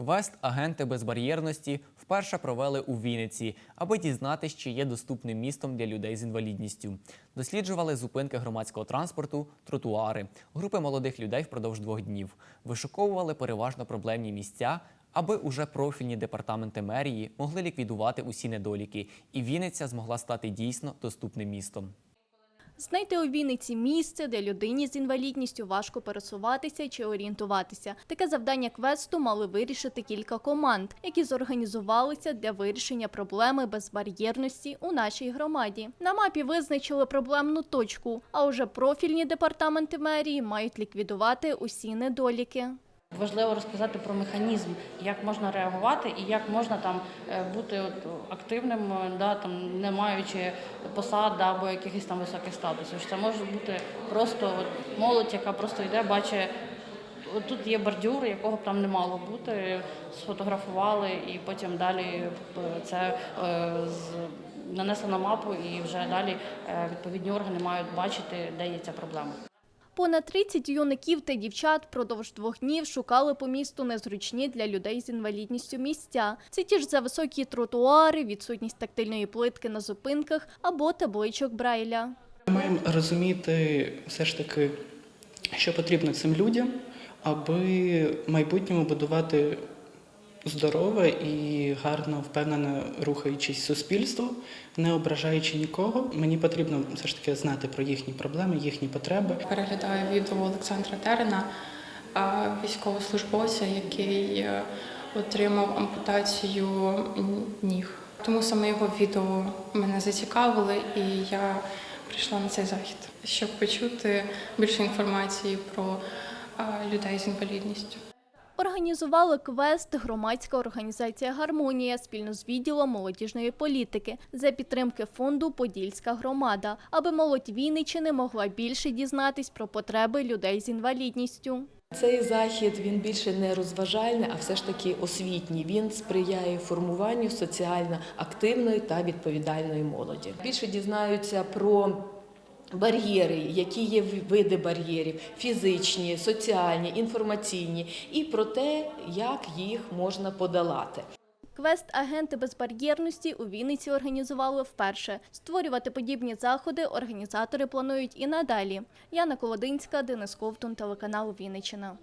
Квест Агенти безбар'єрності вперше провели у Вінниці, аби дізнатися, чи є доступним містом для людей з інвалідністю. Досліджували зупинки громадського транспорту, тротуари, групи молодих людей впродовж двох днів. Вишуковували переважно проблемні місця, аби уже профільні департаменти мерії могли ліквідувати усі недоліки, і Вінниця змогла стати дійсно доступним містом. Знайти у Вінниці місце, де людині з інвалідністю важко пересуватися чи орієнтуватися. Таке завдання квесту мали вирішити кілька команд, які зорганізувалися для вирішення проблеми безбар'єрності у нашій громаді. На мапі визначили проблемну точку, а уже профільні департаменти мерії мають ліквідувати усі недоліки. Важливо розказати про механізм, як можна реагувати і як можна там е, бути от активним, е, да, там, не маючи посад або якихось там високих статусів. Це може бути просто от, молодь, яка просто йде, бачить, тут є бордюр, якого б там не мало бути, сфотографували і потім далі е, це нанесли на мапу і вже далі відповідні органи мають бачити, де є ця проблема. Понад 30 юнаків та дівчат впродовж двох днів шукали по місту незручні для людей з інвалідністю місця. Це ті ж за високі тротуари, відсутність тактильної плитки на зупинках або табличок Брайля. Ми маємо розуміти все ж таки, що потрібно цим людям, аби в майбутньому будувати здорове і гарно, впевнено рухаючись суспільство, не ображаючи нікого. Мені потрібно все ж таки знати про їхні проблеми, їхні потреби. переглядаю відео Олександра Терена, військовослужбовця, який е, отримав ампутацію ніг. Тому саме його відео мене зацікавили, і я прийшла на цей захід, щоб почути більше інформації про людей з інвалідністю. Організували квест громадська організація Гармонія спільно з відділом молодіжної політики за підтримки фонду Подільська громада, аби молодь Вінниччини могла більше дізнатись про потреби людей з інвалідністю. Цей захід він більше не розважальний, а все ж таки освітній. Він сприяє формуванню соціально активної та відповідальної молоді. Більше дізнаються про бар'єри, які є види бар'єрів: фізичні, соціальні, інформаційні, і про те, як їх можна подолати. Квест Агенти безбар'єрності у Вінниці організували вперше. Створювати подібні заходи організатори планують і надалі. Яна Колодинська, Денис Ковтун, телеканал Вінниччина.